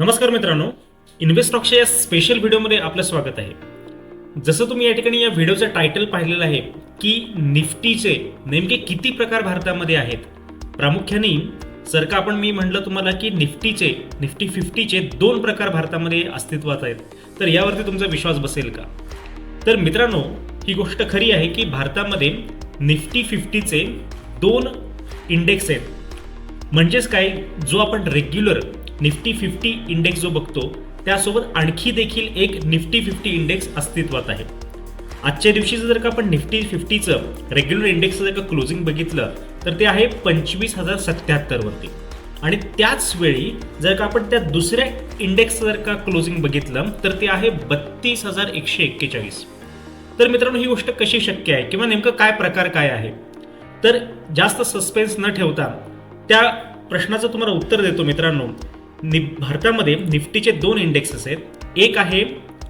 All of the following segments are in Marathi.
नमस्कार मित्रांनो इन्व्हेस्टॉकच्या या स्पेशल व्हिडिओमध्ये आपलं स्वागत आहे. जसं तुम्ही या ठिकाणी या व्हिडिओचं टायटल पाहिलेलं आहे की निफ्टीचे नेमके किती प्रकार भारतामध्ये आहेत. प्रामुख्याने जर का आपण मी म्हटलं तुम्हाला की निफ्टीचे निफ्टी फिफ्टीचे दोन प्रकार भारतामध्ये अस्तित्वात आहेत तर यावरती तुमचा विश्वास बसेल का? तर मित्रांनो ही गोष्ट खरी आहे की भारतामध्ये निफ्टी फिफ्टीचे दोन इंडेक्स आहेत. म्हणजेच काय? जो आपण रेग्युलर निफ्टी फिफ्टी इंडेक्स जो बघतो त्यासोबत आणखी देखील एक निफ्टी फिफ्टी इंडेक्स अस्तित्वात आहे. आजच्या दिवशीचं जर का आपण निफ्टी फिफ्टीचं रेग्युलर इंडेक्सचं जर का क्लोजिंग बघितलं तर ते आहे पंचवीस हजार सत्याहत्तरवरती आणि त्याच वेळी जर का आपण त्या दुसऱ्या इंडेक्सचं जर का क्लोजिंग बघितलं तर ते आहे बत्तीस हजार एकशे एक्केचाळीस. तर मित्रांनो ही गोष्ट कशी शक्य आहे किंवा नेमकं काय प्रकार काय आहे? तर जास्त सस्पेन्स न ठेवता त्या प्रश्नाचं तुम्हाला उत्तर देतो मित्रांनो. नि भारतामध्ये निफ्टीचे दोन इंडेक्सेस आहेत. एक आहे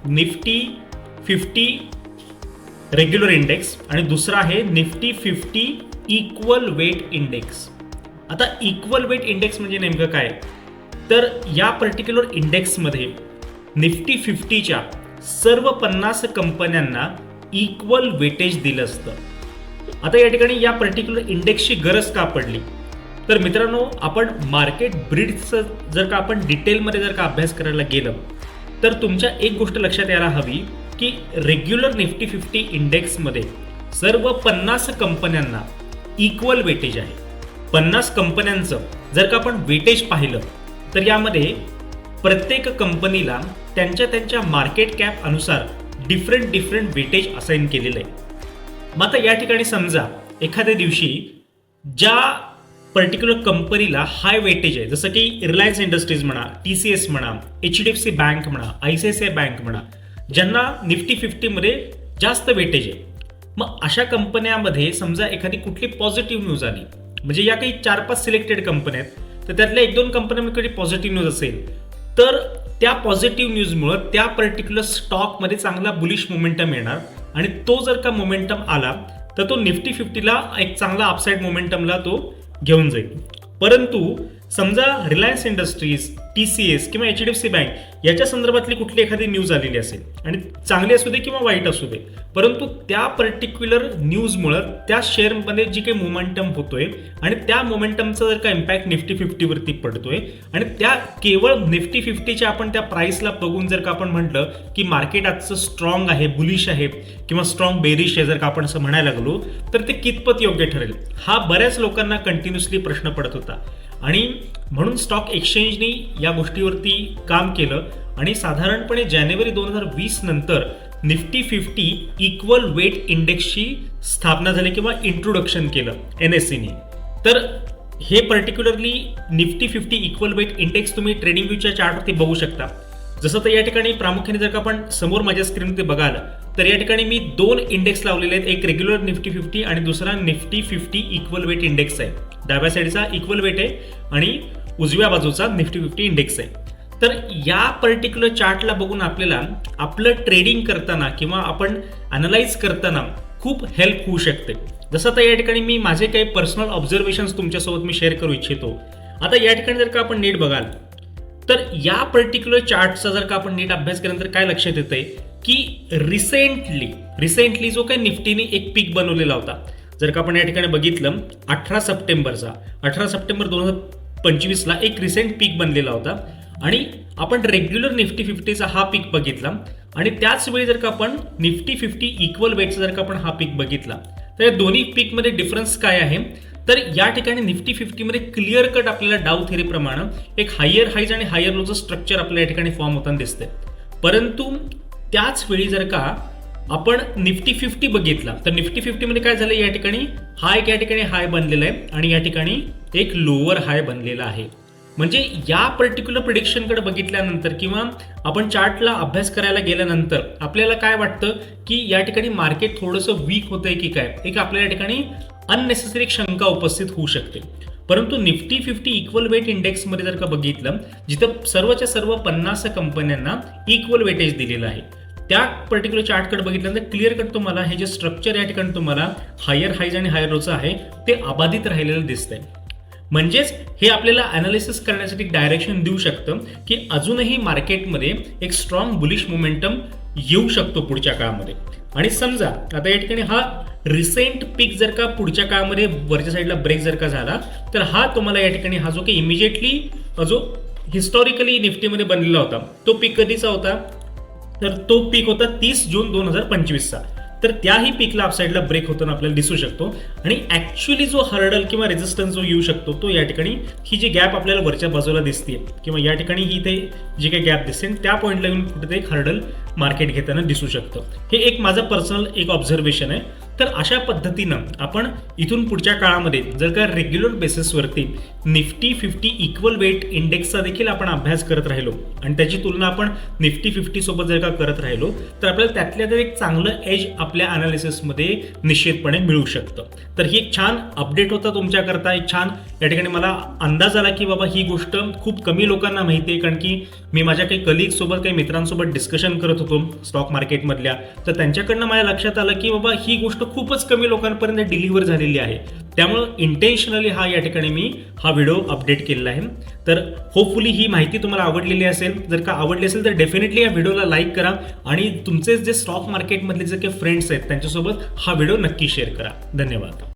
निफ्टी फिफ्टी रेग्युलर इंडेक्स आणि दुसरा आहे Nifty fifty equal weight index आता इक्वल वेट इंडेक्स म्हणजे नेमकं काय? तर या पर्टिक्युलर इंडेक्समध्ये निफ्टी फिफ्टीच्या सर्व पन्नास कंपन्यांना इक्वल वेटेज दिलं असतं. आता या ठिकाणी या पर्टिक्युलर इंडेक्सची गरज का पडली? तर मित्रांनो आपण मार्केट ब्रीडचं जर का आपण डिटेलमध्ये जर का अभ्यास करायला गेलं तर तुमच्या एक गोष्ट लक्षात यायला हवी की रेग्युलर निफ्टी फिफ्टी इंडेक्समध्ये सर्व पन्नास कंपन्यांना इक्वल वेटेज आहे. पन्नास कंपन्यांचं जर का आपण वेटेज पाहिलं तर यामध्ये प्रत्येक कंपनीला त्यांच्या त्यांच्या मार्केट कॅप अनुसार डिफरंट डिफरंट वेटेज असाइन केलेलं आहे. मग आता या ठिकाणी समजा एखाद्या दिवशी ज्या पर्टिक्युलर कंपनीला हाय वेटेज आहे. जसं की रिलायन्स इंडस्ट्रीज म्हणा टी सी एस म्हणा H D F C bank म्हणा I C I C I bank म्हणा ज्यांना निफ्टी फिफ्टीमध्ये जास्त वेटेज आहे. मग अशा कंपन्यामध्ये समजा एखादी कुठली पॉझिटिव्ह न्यूज आली म्हणजे या काही चार पाच सिलेक्टेड कंपन्या आहेत तर त्यातल्या एक दोन कंपन्यांमध्ये पॉझिटिव्ह न्यूज असेल तर त्या पॉझिटिव्ह न्यूजमुळं त्या पर्टिक्युलर स्टॉकमध्ये चांगला बुलिश मोमेंटम येणार. आणि तो जर का मोमेंटम आला तर तो निफ्टी फिफ्टीला एक चांगला अपसाईड मोमेंटमला तो घेऊन जाईल. परंतु समजा Reliance Industries T C S किंवा H D F C bank याच्या संदर्भातली कुठली एखादी न्यूज आलेली असेल. आणि चांगली असू दे किंवा वाईट असू दे परंतु त्या पर्टिक्युलर न्यूजमुळं त्या शेअरमध्ये जी काही मोमेंटम होतोय आणि त्या मोमेंटमचा जर का इम्पॅक्ट निफ्टी फिफ्टीवरती पडतोय आणि त्या केवळ निफ्टी फिफ्टीच्या आपण त्या प्राईसला बघून जर का आपण म्हटलं की मार्केट आजचं स्ट्रॉंग आहे बुलिश आहे किंवा स्ट्रॉंग बेरिश आहे जर का आपण असं म्हणायला लागलो तर ते कितपत योग्य ठरेल? हा बऱ्याच लोकांना कंटिन्युअसली प्रश्न पडत होता. आणि म्हणून स्टॉक एक्सचेंजनी या गोष्टीवरती काम केलं. आणि साधारणपणे जानेवारी दोन हजार वीस नंतर निफ्टी फिफ्टी इक्वल वेट इंडेक्सची स्थापना झाली किंवा इंट्रोडक्शन केलं एन एस सीने तर हे particularly Nifty fifty equal weight index तुम्ही ट्रेडिंग व्ह्यूच्या चार्टवरती बघू शकता. जसं तर या ठिकाणी प्रामुख्याने जर का आपण समोर माझ्या स्क्रीनवरती बघाल तर या ठिकाणी मी दोन इंडेक्स लावलेले आहेत. एक रेग्युलर निफ्टी फिफ्टी आणि दुसरा Nifty fifty equal weight index आहे. डाव्या साईडचा इक्वल वेट आहे आणि उजव्या बाजूचा निफ्टी फिफ्टी इंडेक्स आहे. तर या पर्टिक्युलर चार्टला बघून आपल्याला आपलं ट्रेडिंग करताना किंवा आपण अनालाइज करताना खूप हेल्प होऊ शकते. जसं आता या ठिकाणी मी माझे काही पर्सनल ऑब्झर्वेशन्स तुमच्यासोबत मी शेअर करू इच्छितो. आता या ठिकाणी जर का आपण नीट बघाल तर या पर्टिक्युलर चार्टचा जर का आपण नीट अभ्यास केल्यानंतर काय लक्षात येतंय? की रिसेंटली रिसेंटली जो काही निफ्टीने एक पीक बनवलेला होता. जर का आपण या ठिकाणी बघितलं अठरा सप्टेंबरचा अठरा सप्टेंबर दोन हजार पंचवीसला एक रिसेंट पीक बनलेला होता. आणि आपण रेग्युलर निफ्टी फिफ्टीचा हा पीक बघितला. आणि त्याचवेळी जर का आपण निफ्टी फिफ्टी इक्वल वेटचा जर का आपण हा पीक बघितला तर या दोन्ही पीकमध्ये डिफरन्स काय आहे? तर या ठिकाणी निफ्टी फिफ्टीमध्ये क्लिअर कट आपल्याला डाव थेरीप्रमाणे एक हायर हाईज आणि हायर लोचं स्ट्रक्चर आपल्या या ठिकाणी फॉर्म होताना दिसतंय. परंतु त्याच वेळी जर का आपण निफ्टी फिफ्टी बघितला तर निफ्टी फिफ्टीमध्ये काय झालं या ठिकाणी? हाय एक या ठिकाणी हाय बनलेला आहे आणि या ठिकाणी एक लोअर हाय बनलेला आहे. म्हणजे या पर्टिक्युलर प्रिडिक्शनकडे बघितल्यानंतर किंवा आपण चार्टला अभ्यास करायला गेल्यानंतर आपल्याला काय वाटतं की या ठिकाणी मार्केट थोडंसं वीक होतंय की काय? एक आपल्या या ठिकाणी अननेसेसरी शंका उपस्थित होऊ शकते. परंतु निफ्टी फिफ्टी इक्वल वेट इंडेक्समध्ये जर का बघितलं जिथं सर्वच्या सर्व पन्नास कंपन्यांना इक्वल वेटेज दिलेलं आहे त्या पर्टिक्युलर चार्टकडे बघितल्यानंतर क्लिअर कट तुम्हाला हे जे स्ट्रक्चर या ठिकाणी तुम्हाला हायर हाईज आणि हायर रोचं आहे ते अबाधित राहिलेलं दिसतंय. म्हणजेच हे आपल्याला अनालिसिस करण्यासाठी डायरेक्शन देऊ शकतं की अजूनही मार्केटमध्ये एक स्ट्रॉंग बुलिश मोमेंटम येऊ शकतो पुढच्या काळामध्ये. आणि समजा आता या ठिकाणी हा रिसेंट पीक जर का पुढच्या काळामध्ये वरच्या साईडला ब्रेक जर का झाला तर हा तुम्हाला या ठिकाणी हा जो की इमिजिएटली जो हिस्टॉरिकली निफ्टीमध्ये बनलेला होता तो पीक कधीचा होता? तर तो पीक होता तीस जून दोन हजार पंचवीसचा. तर त्याही पीकला अपसाईडला ब्रेक होताना आपल्याला दिसू शकतो. आणि ऍक्च्युली जो हर्डल किंवा रेजिस्टन्स जो येऊ शकतो तो या ठिकाणी ही जी गॅप आपल्याला वरच्या बाजूला दिसते किंवा या ठिकाणी ही ते जी काही गॅप दिसते त्या पॉईंटला येऊन कुठेतरी ते हर्डल मार्केट घेताना दिसू शकतं. हे एक माझं पर्सनल एक ऑब्झर्वेशन आहे. तर अशा पद्धतीनं आपण इथून पुढच्या काळामध्ये जर का रेग्युलर बेसिसवरती निफ्टी फिफ्टी इक्वल वेट इंडेक्सचा देखील आपण अभ्यास करत राहिलो आणि त्याची तुलना आपण निफ्टी फिफ्टी सोबत जर का करत राहिलो तर आपल्याला त्यातल्या तर एक चांगलं एज आपल्या अनालिसिसमध्ये निश्चितपणे मिळू शकतं. तर ही एक छान अपडेट होता तुमच्याकरता एक छान या ठिकाणी मला अंदाज आला की बाबा ही गोष्ट खूप कमी लोकांना माहिती आहे कारण की मी माझ्या काही कलिगसोबत काही मित्रांसोबत डिस्कशन करत होतो स्टॉक मार्केटमधल्या तर त्यांच्याकडनं माझ्या लक्षात आलं की बाबा ही गोष्ट खूपच कमी लोकांपर्यंत डिलिव्हर झालेली आहे. त्यामुळं इंटेन्शनली हा या ठिकाणी मी हा व्हिडिओ अपडेट केलेला आहे. तर होपफुली ही माहिती तुम्हाला आवडलेली असेल जर का आवडली असेल तर डेफिनेटली या व्हिडिओला लाईक करा आणि तुमचे जे स्टॉक मार्केटमधले जे काही फ्रेंड्स आहेत त्यांच्यासोबत हा व्हिडिओ नक्की शेअर करा. धन्यवाद.